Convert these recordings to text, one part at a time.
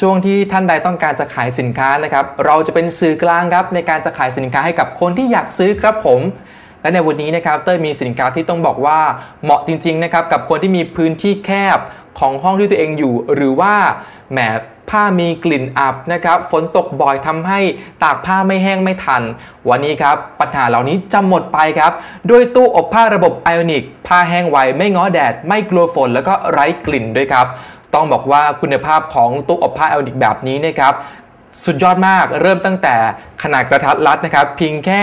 ช่วงที่ท่านใดต้องการจะขายสินค้านะครับ เราจะเป็นสื่อกลางครับในการจะขายสินค้าให้กับคนที่อยากซื้อครับผม และในวันนี้นะครับเต้ยมีสินค้าที่ต้องบอกว่าเหมาะจริงๆนะครับกับคนที่มีพื้นที่แคบของห้องที่ตัวเองอยู่ หรือว่าแหมผ้ามีกลิ่นอับนะครับฝนตกบ่อยทำให้ตากผ้าไม่แห้งไม่ทัน วันนี้ครับปัญหาเหล่านี้จะหมดไปครับ ด้วยตู้อบผ้าระบบไอออนิกผ้าแห้งไวไม่ง้อแดด ไม่กลัวฝนแล้วก็ไร้กลิ่นด้วยครับ ต้องบอกว่าคุณภาพของตู้อบผ้าไอออนิกแบบนี้นะครับสุดยอดมากเริ่มตั้งแต่ขนาดกระทัดรัดนะครับเพียงแค่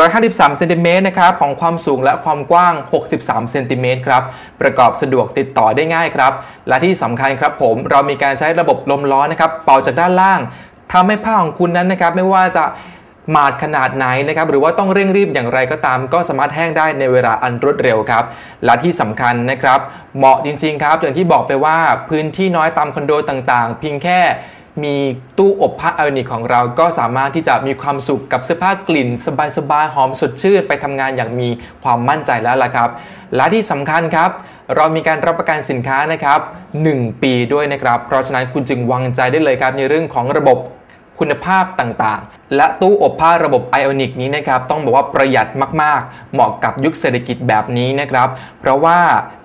153เซนติเมตรนะครับของความสูงและความกว้าง 63เซนติเมตรครับประกอบสะดวกติดต่อได้ง่ายครับ และที่สำคัญครับผมเรามีการใช้ระบบลมร้อนนะครับเป่าจากด้านล่างทำให้ผ้าของคุณนั้นนะครับไม่ว่าจะ หมาดขนาดไหนนะครับหรือว่าต้องเร่งรีบอย่างไรก็ตาม ก็สามารถแห้งได้ในเวลาอันรวดเร็วครับ และที่สำคัญนะครับ เหมาะจริง ๆ ครับ อย่างที่บอกไปว่าพื้นที่น้อยตามคอนโดต่างๆ เพียงแค่มีตู้อบผ้าอออนิกของเราก็สามารถที่จะมีความสุขกับเสื้อผ้ากลิ่น สบายๆหอมสดชื่นไปทำงานอย่างมีความมั่นใจแล้วล่ะครับ และที่สำคัญครับ เรามีการรับประกันสินค้านะครับ 1 ปีด้วยนะครับ เพราะฉะนั้นคุณจึงวางใจได้เลยครับในเรื่องของระบบ คุณภาพต่างๆ และตู้อบผ้าระบบไอออนิกนี้นะครับต้องบอกว่าประหยัดมากๆ เหมาะกับยุคเศรษฐกิจแบบนี้นะครับ เพราะว่า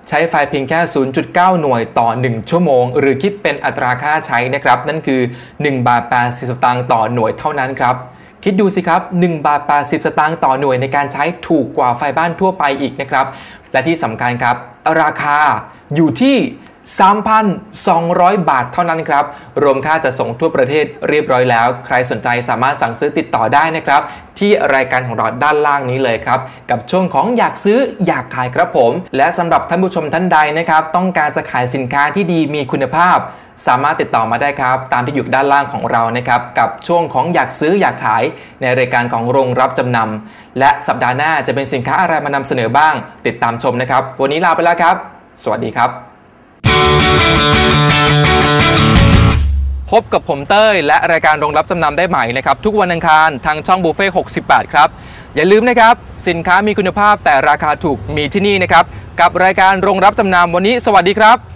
ใช้ไฟเพียงแค่ 0.9 หน่วยต่อ 1 ชั่วโมง หรือคิดเป็นอัตราค่าใช้นะครับ นั่นคือ 1 บาท80สตางค์ต่อหน่วยเท่านั้นครับคิดดูสิครับ1บาท80 สตางค์ต่อหน่วยในการใช้ถูกกว่าไฟบ้านทั่วไปอีกนะครับ และที่สำคัญครับ ราคาอยู่ที่ 3,200 บาทเท่านั้นครับ รวมค่าจะส่งทั่วประเทศเรียบร้อยแล้ว ใครสนใจสามารถสั่งซื้อติดต่อได้นะครับ ที่รายการของเราด้านล่างนี้เลยครับ กับช่วงของอยากซื้ออยากขายครับผม และสำหรับท่านผู้ชมท่านใดนะครับ ต้องการจะขายสินค้าที่ดีมีคุณภาพ สามารถติดต่อมาได้ครับ ตามที่อยู่ด้านล่างของเรานะครับ กับช่วงของอยากซื้ออยากขาย ในรายการของโรงรับจำนำและสัปดาห์หน้าจะเป็นสินค้าอะไรมานำเสนอบ้าง ติดตามชมนะครับ วันนี้ลาไปแล้วครับ สวัสดีครับ พบกับผมเต้ย และรายการโรงรับจำนำได้ใหม่นะครับ ทุกวันอังคารทางช่องบุฟเฟ่60บาทครับ อย่าลืมนะครับ สินค้ามีคุณภาพแต่ราคาถูกมีที่นี่นะครับ กับรายการโรงรับจำนำวันนี้ สวัสดีครับ